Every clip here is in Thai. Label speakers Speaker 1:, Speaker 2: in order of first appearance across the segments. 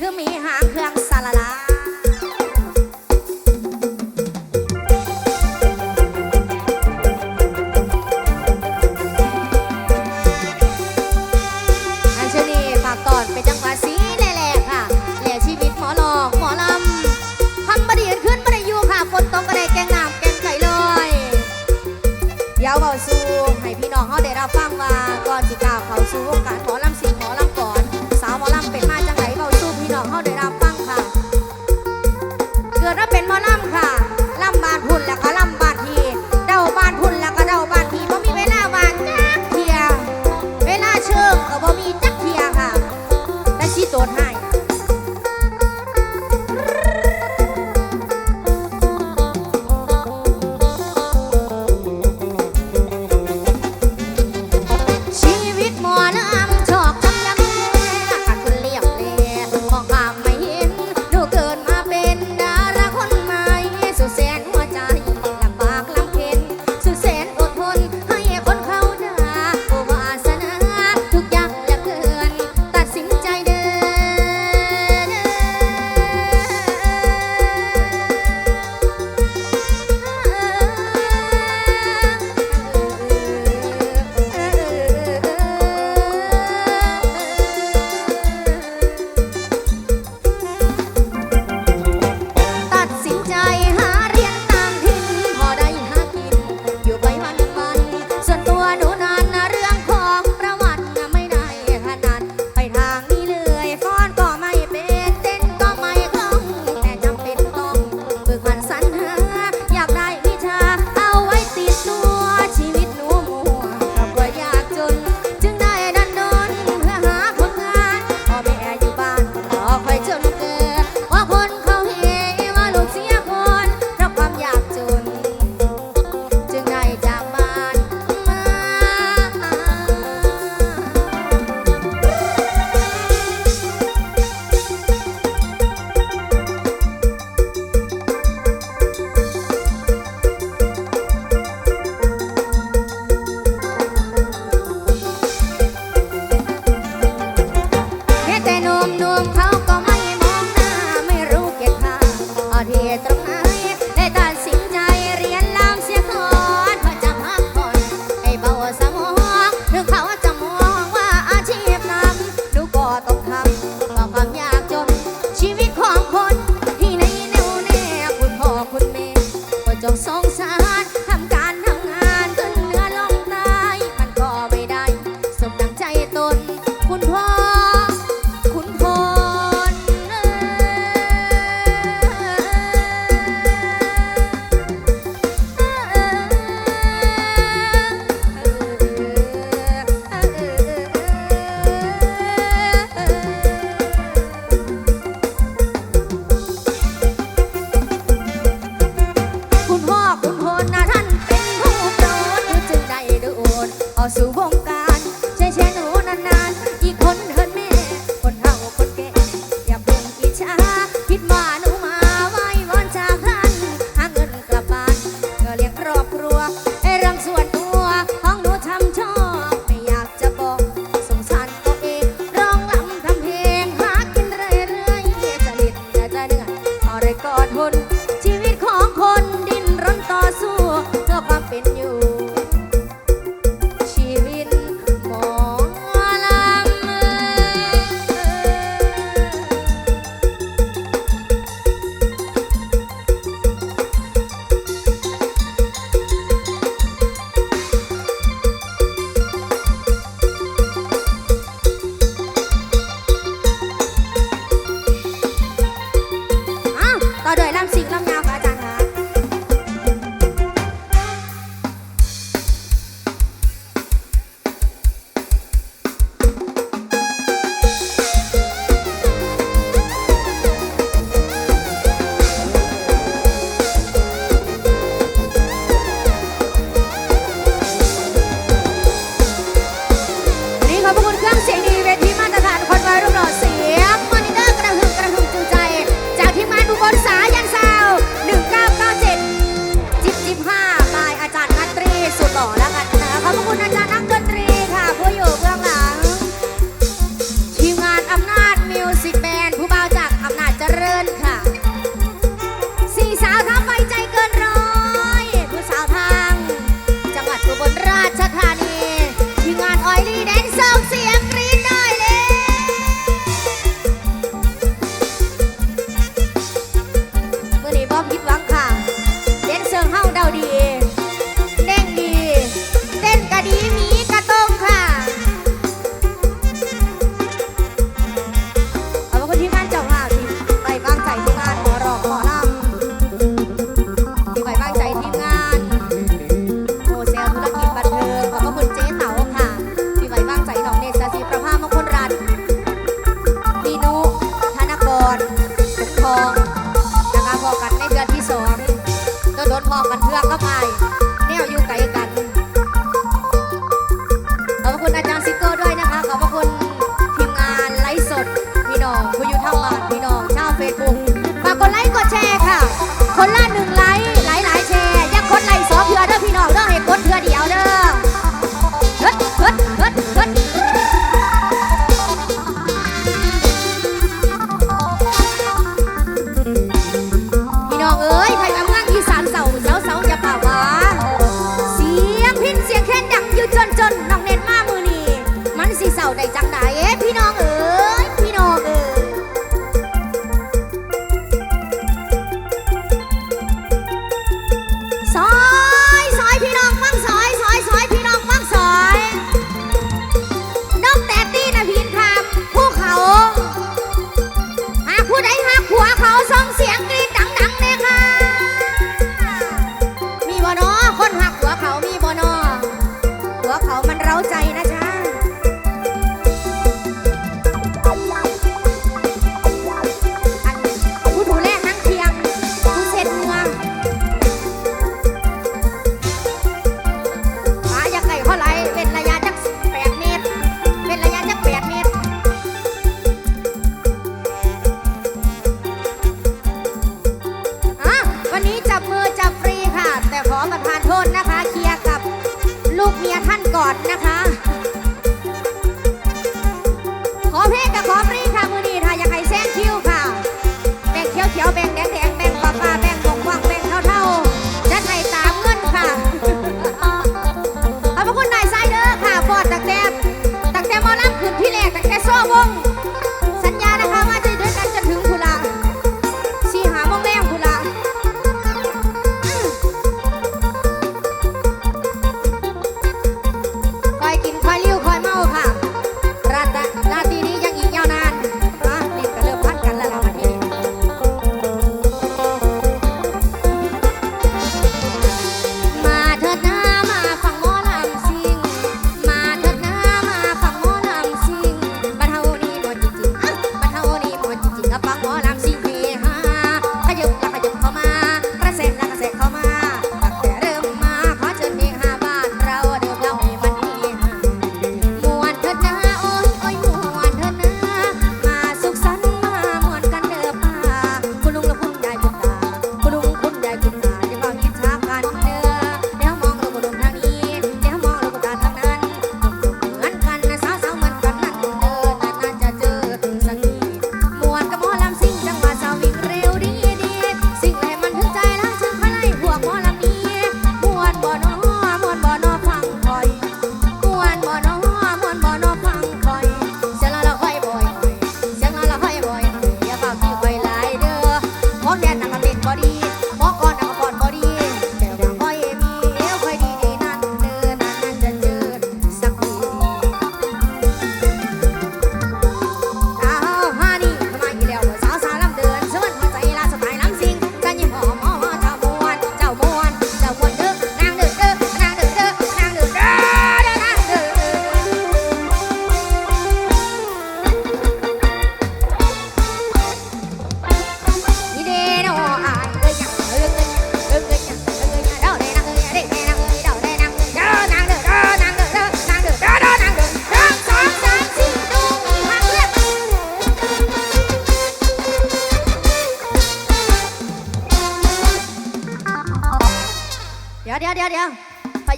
Speaker 1: คือมีหางเครื่องสาลา no พ่อคุณพลนะท่านเป็นผู้โปรดผู้จึงได้โดนเอาสู่วง ดพอกันเพื่อก็ไปเนี่ยอยู่ไกลกันขอบคุณอาจารย์ซิโก้ด้วยนะคะ ขอบคุณทีมงานไลฟ์สดพี่น้องคุยอยู่ทางบ้านพี่น้องชาวเฟซบุ๊กฝากกดไลค์กดแชร์ค่ะคนละ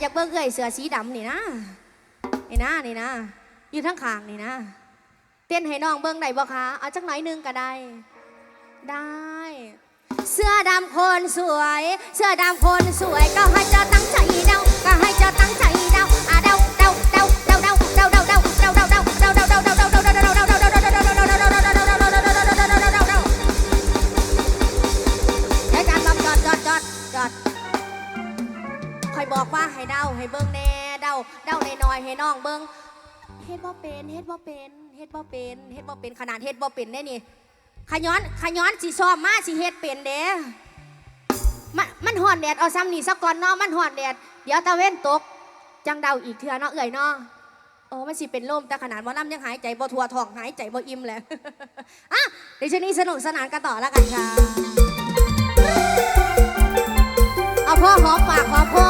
Speaker 1: อยากเบิ่งเอ้ยเสือสีดำนี่นะนี่นะนี่นะอยู่ทั้งขางนี่นะเต้นให้น้องเบิ่งได้บ่คะเอาจักหน่อยนึงก็ได้ ได้ เสื้อดำคนสวย เสื้อดำคนสวย ก็ให้เจ้าตั้งใจเดาก็ให้เจ้าตั้งใจ บอกว่าให้เดาให้เบิ้งแน่เดาเดาในน้อยๆให้น้องเบิ้งเฮ็ดบ่เป็นเฮ็ดบ่เป็นเฮ็ดบ่เป็นเฮ็ดบ่เป็นขนาดเฮ็ดบ่เป็นได้นี่ขย้อนขย้อนสิซ้อมมาสิเฮ็ดเป็นเด้มันมันห่อนแดดเอาซ้ำนี่ซะก่อนเนาะมันห่อนแดดเดี๋ยวตะเว้นตก จังเดาอีกเทื่อเนาะเอ่ยเนาะโอ้มันสิเป็นลมแต่ขนาดว่าล่ำยังหายใจบ่ทั่วท้องหายใจบ่อิ่มเลยอะเดี๋ยวชนี้สนุกสนานกันต่อแล้วกันค่ะ เอาพ่อหอมปากหอมคอ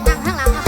Speaker 1: องนั่งข้างหลัง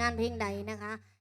Speaker 1: งานเพลงใดนะคะ